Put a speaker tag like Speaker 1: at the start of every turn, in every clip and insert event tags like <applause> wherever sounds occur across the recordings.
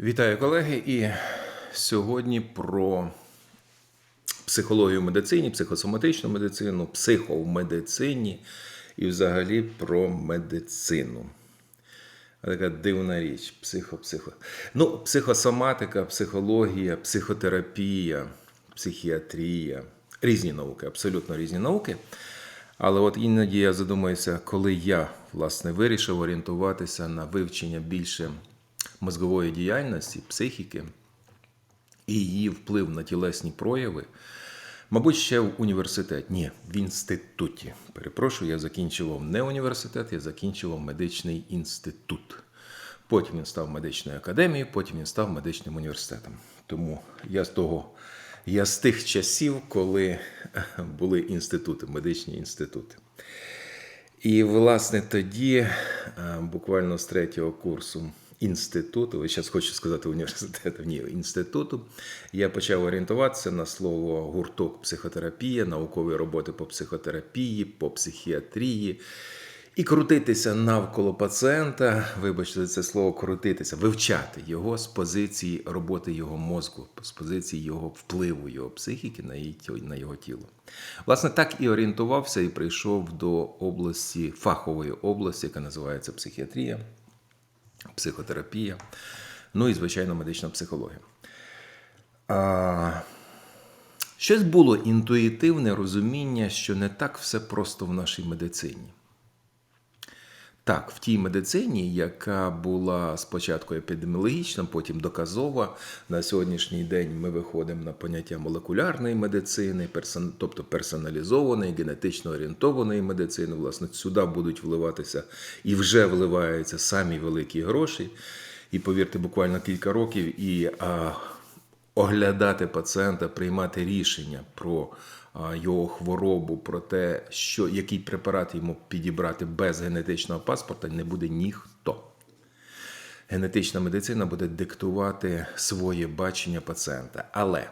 Speaker 1: Вітаю колеги! І сьогодні про психологію в медицині, психосоматичну медицину, психо в медицині і взагалі про медицину. Така дивна річ, психо-психо. Ну, психосоматика, психологія, психотерапія, психіатрія. Різні науки, абсолютно різні науки. Але от іноді я задумуюся, коли я власне вирішив орієнтуватися на вивчення більше мозгової діяльності, психіки і її вплив на тілесні прояви. Мабуть, ще в університеті. Ні, в інституті. Перепрошую, я закінчував не університет, я закінчував медичний інститут. Потім він став медичною академією, потім він став медичним університетом. Тому я з того, я з тих часів, коли були інститути, медичні інститути. І, власне, тоді, е, буквально з третього курсу інституту, зараз хочу сказати університету, ні, інституту, я почав орієнтуватися на слово гурток психотерапія, наукові роботи по психотерапії, по психіатрії. І крутитися навколо пацієнта, вибачте це слово крутитися, вивчати його з позиції роботи його мозку, з позиції його впливу, його психіки на її на його тіло. Власне, так і орієнтувався і прийшов до області, фахової області, яка називається психіатрія, психотерапія, ну і, звичайно, медична психологія. А, щось було інтуїтивне розуміння, що не так все просто в нашій медицині. Так, в тій медицині, яка була спочатку епідеміологічна, потім доказова. На сьогоднішній день ми виходимо на поняття молекулярної медицини, персон- тобто персоналізованої, генетично орієнтованої медицини. Власне, сюди будуть вливатися і вже вливаються самі великі гроші. І повірте, буквально кілька років і а, оглядати пацієнта, приймати рішення про його хворобу, про те, що який препарат йому підібрати без генетичного паспорта, не буде ніхто. Генетична медицина буде диктувати своє бачення пацієнта. Але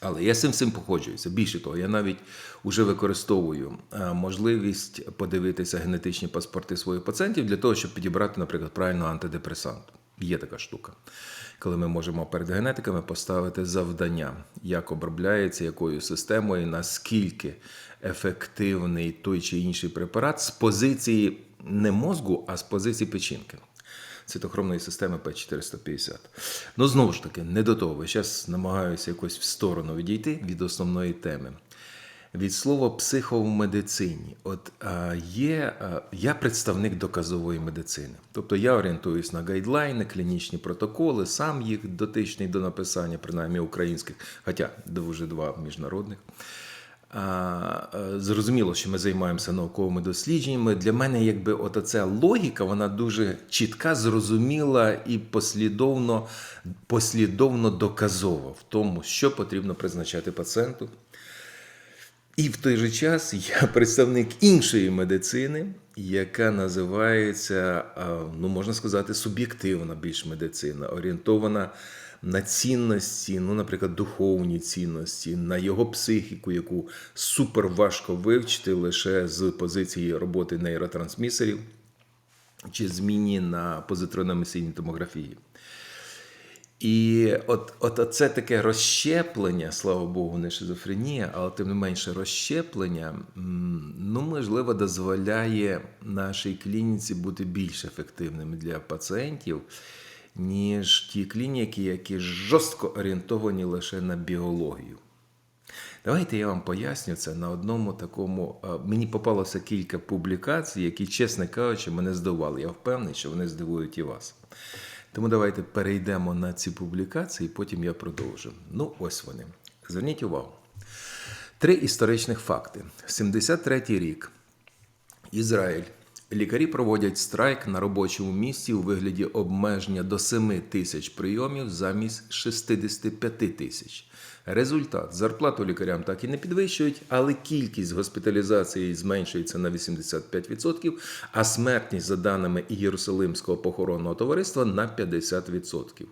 Speaker 1: але я з цим всім погоджуюся. Більше того, я навіть вже використовую е, можливість подивитися генетичні паспорти своїх пацієнтів для того, щоб підібрати, наприклад, правильно антидепресант. Є така штука, коли ми можемо перед генетиками поставити завдання, як обробляється, якою системою, наскільки ефективний той чи інший препарат з позиції не мозку, а з позиції печінки цитохромної системи П450. Ну, знову ж таки, не до того. Зараз намагаюся якось в сторону відійти від основної теми. Від слова психо в медицині. От є, я представник доказової медицини. Тобто я орієнтуюсь на гайдлайни, клінічні протоколи, сам їх дотичний до написання, принаймні українських, хоча вже два міжнародних. Е, Зрозуміло, що ми займаємося науковими дослідженнями. Для мене, якби от оця логіка, вона дуже чітка, зрозуміла і послідовно, послідовно доказова в тому, що потрібно призначати пацієнту. І в той же час я <laughs> представник іншої медицини, яка називається, ну можна сказати, суб'єктивна більш медицина, орієнтована на цінності, ну, наприклад, духовні цінності, на його психіку, яку супер важко вивчити лише з позиції роботи нейротрансмісерів чи зміні на позитронно-емісійній томографії. І от, от це таке розщеплення, слава Богу, не шизофренія, але тим не менше розщеплення, ну, можливо, дозволяє нашій клініці бути більш ефективними для пацієнтів, ніж ті клініки, які жорстко орієнтовані лише на біологію. Давайте я вам поясню це на одному такому. Мені попалося кілька публікацій, які, чесно кажучи, мене здивували. Я впевнений, що вони здивують і вас. Тому давайте перейдемо на ці публікації, потім я продовжу. Ну, ось вони. Зверніть увагу. Три історичних факти. 73-й рік. Ізраїль. Лікарі проводять страйк на робочому місці у вигляді обмеження до 7 тисяч прийомів замість 65 тисяч. Результат зарплату лікарям так і не підвищують, але кількість госпіталізації зменшується на 85%, а смертність, за даними Єрусалимського похоронного товариства, на 50%.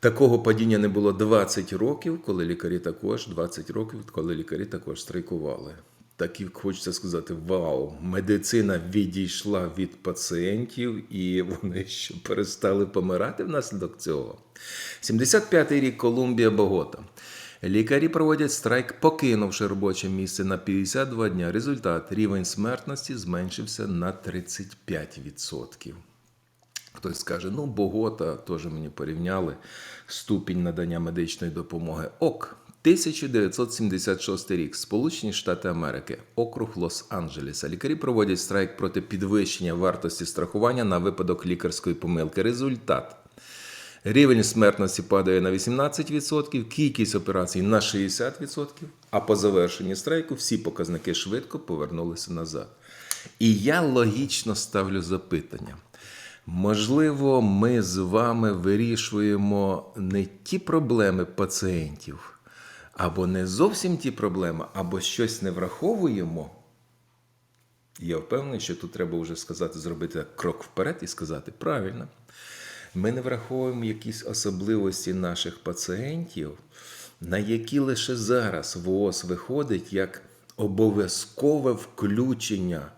Speaker 1: Такого падіння не було 20 років, коли лікарі також 20 років, коли лікарі також страйкували. Так і хочеться сказати: вау, медицина відійшла від пацієнтів, і вони що перестали помирати внаслідок цього. 75-й рік Колумбія Богота. Лікарі проводять страйк, покинувши робоче місце на 52 дня. Результат рівень смертності зменшився на 35%. Хтось скаже, ну, Богота теж мені порівняли ступінь надання медичної допомоги. ОК. 1976 рік. Сполучені Штати Америки, округ Лос-Анджелеса. Лікарі проводять страйк проти підвищення вартості страхування на випадок лікарської помилки. Результат. Рівень смертності падає на 18%, кількість операцій на 60%, а по завершенні страйку всі показники швидко повернулися назад. І я логічно ставлю запитання. Можливо, ми з вами вирішуємо не ті проблеми пацієнтів, або не зовсім ті проблеми, або щось не враховуємо. Я впевнений, що тут треба вже сказати, зробити крок вперед і сказати правильно. Ми не враховуємо якісь особливості наших пацієнтів, на які лише зараз ВООЗ виходить як обов'язкове включення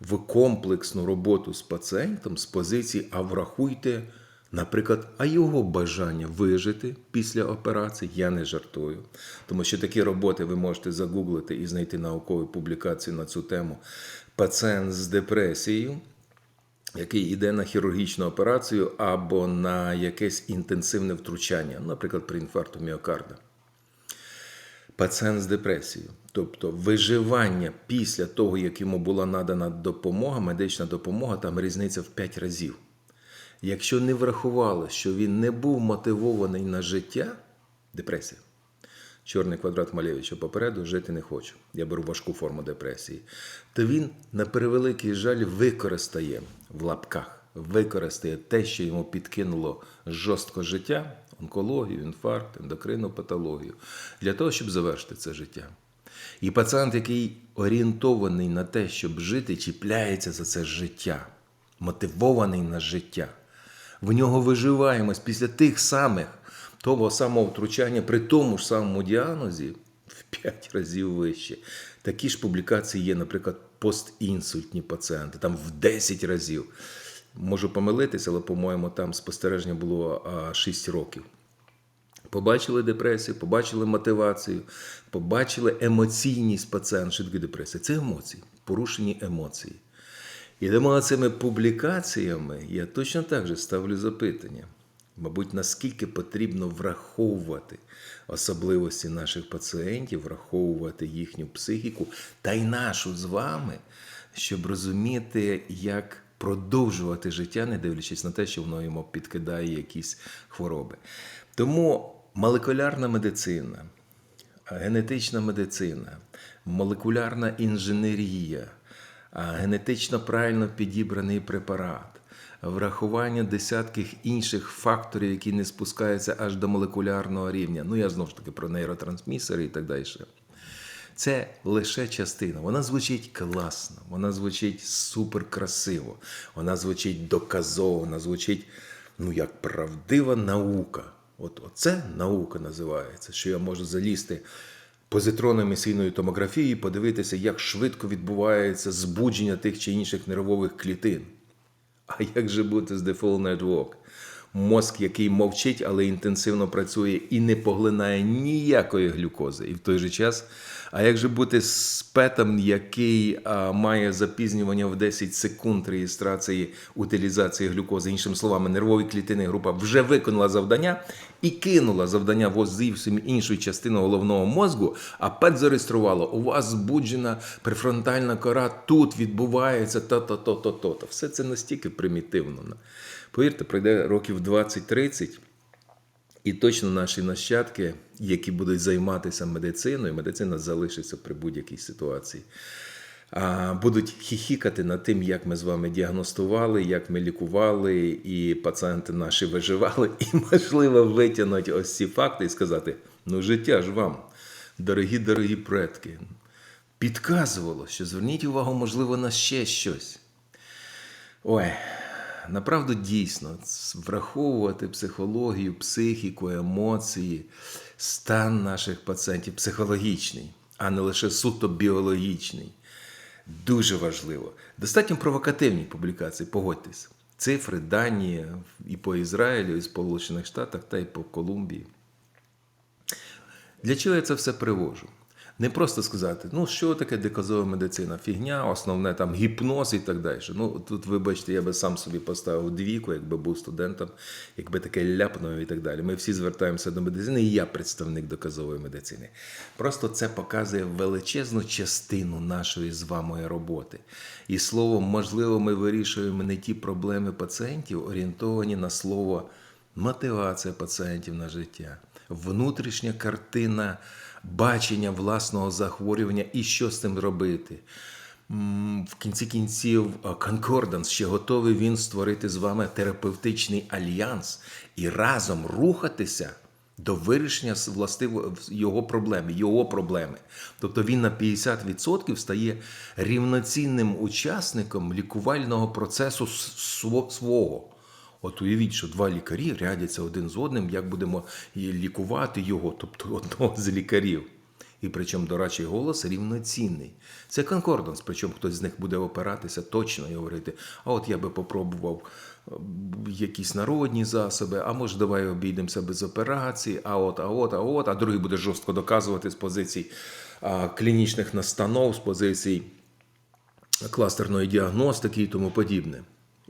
Speaker 1: в комплексну роботу з пацієнтом з позиції, а врахуйте, наприклад, а його бажання вижити після операції. Я не жартую. Тому що такі роботи ви можете загуглити і знайти наукові публікації на цю тему. Пацієнт з депресією який йде на хірургічну операцію або на якесь інтенсивне втручання, наприклад, при інфаркту міокарда. Пацієнт з депресією, тобто виживання після того, як йому була надана допомога, медична допомога, там різниця в 5 разів. Якщо не врахувало, що він не був мотивований на життя, депресія. Чорний квадрат Малєвича попереду жити не хочу. Я беру важку форму депресії. То він, на превеликий жаль, використає в лапках, використає те, що йому підкинуло жорстко життя, онкологію, інфаркт, ендокринну патологію, для того, щоб завершити це життя. І пацієнт, який орієнтований на те, щоб жити, чіпляється за це життя, мотивований на життя. В нього виживаємось після тих самих того самого втручання при тому ж самому діагнозі в 5 разів вище. Такі ж публікації є, наприклад, постінсультні пацієнти, там в 10 разів. Можу помилитися, але, по-моєму, там спостереження було 6 років. Побачили депресію, побачили мотивацію, побачили емоційність пацієнта швидкої депресії. Це емоції, порушені емоції. І думаю, цими публікаціями я точно так же ставлю запитання. Мабуть, наскільки потрібно враховувати особливості наших пацієнтів, враховувати їхню психіку та й нашу з вами, щоб розуміти, як продовжувати життя, не дивлячись на те, що воно йому підкидає якісь хвороби. Тому молекулярна медицина, генетична медицина, молекулярна інженерія, генетично правильно підібраний препарат врахування десятків інших факторів, які не спускаються аж до молекулярного рівня. Ну, я знову ж таки про нейротрансмісери і так далі. Це лише частина. Вона звучить класно, вона звучить суперкрасиво, вона звучить доказово, вона звучить ну, як правдива наука. От Оце наука називається, що я можу залізти позитронно-емісійною томографії, подивитися, як швидко відбувається збудження тих чи інших нервових клітин. А як же бути з Default Network? Мозк, який мовчить, але інтенсивно працює і не поглинає ніякої глюкози. І в той же час, а як же бути з петом, який а, має запізнювання в 10 секунд реєстрації утилізації глюкози? Іншими словами, нервові клітини група вже виконала завдання і кинула завдання в зовсім іншу частину головного мозку, а пет зареєструвало, у вас збуджена префронтальна кора, тут відбувається то-то-то-то-то. Все це настільки примітивно. Повірте, пройде років 20-30, і точно наші нащадки, які будуть займатися медициною, медицина залишиться при будь-якій ситуації. Будуть хіхікати над тим, як ми з вами діагностували, як ми лікували, і пацієнти наші виживали, <laughs> і, можливо, витягнути ось ці факти і сказати: ну, життя ж вам, дорогі, дорогі предки, підказувало, що зверніть увагу, можливо, на ще щось. Ой, направду дійсно враховувати психологію, психіку, емоції, стан наших пацієнтів психологічний. а не лише суто біологічний. Дуже важливо. Достатньо провокативні публікації, погодьтесь. Цифри, дані і по Ізраїлю, і Сполучених Штатах, та й по Колумбії. Для чого я це все привожу? Не просто сказати, ну що таке доказова медицина, фігня, основне там гіпноз і так далі. Ну тут, вибачте, я би сам собі поставив двійку, якби був студентом, якби таке ляпнув і так далі. Ми всі звертаємося до медицини, і я представник доказової медицини. Просто це показує величезну частину нашої з вами роботи. І словом, можливо, ми вирішуємо не ті проблеми пацієнтів, орієнтовані на слово мотивація пацієнтів на життя, внутрішня картина бачення власного захворювання і що з цим робити. В кінці кінців Конкорданс ще готовий він створити з вами терапевтичний альянс і разом рухатися до вирішення властиво його проблеми, його проблеми. Тобто він на 50% стає рівноцінним учасником лікувального процесу свого. От уявіть, що два лікарі рядяться один з одним, як будемо лікувати його, тобто одного з лікарів. І причому дорадчий голос рівноцінний. Це конкорданс, причому хтось з них буде опиратися точно і говорити: а от я би попробував якісь народні засоби, а може, давай обійдемося без операції, а от, а от, а от, а другий буде жорстко доказувати з позицій клінічних настанов, з позицій кластерної діагностики і тому подібне.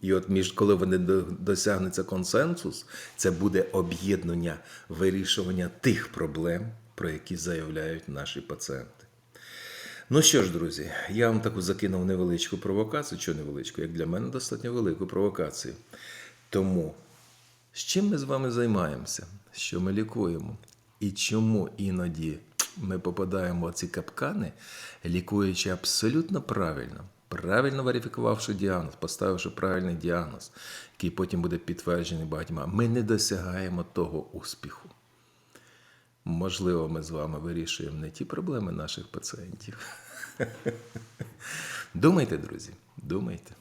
Speaker 1: І от між коли вони до- досягнеться консенсус, це буде об'єднання вирішування тих проблем, про які заявляють наші пацієнти. Ну що ж, друзі, я вам таку закинув невеличку провокацію, що невеличку, як для мене достатньо велику провокацію. Тому з чим ми з вами займаємося? Що ми лікуємо? І чому іноді ми попадаємо в ці капкани, лікуючи абсолютно правильно, правильно верифікувавши діагноз, поставивши правильний діагноз, який потім буде підтверджений багатьма, ми не досягаємо того успіху. Можливо, ми з вами вирішуємо не ті проблеми наших пацієнтів. <laughs> Думайте, друзі, думайте.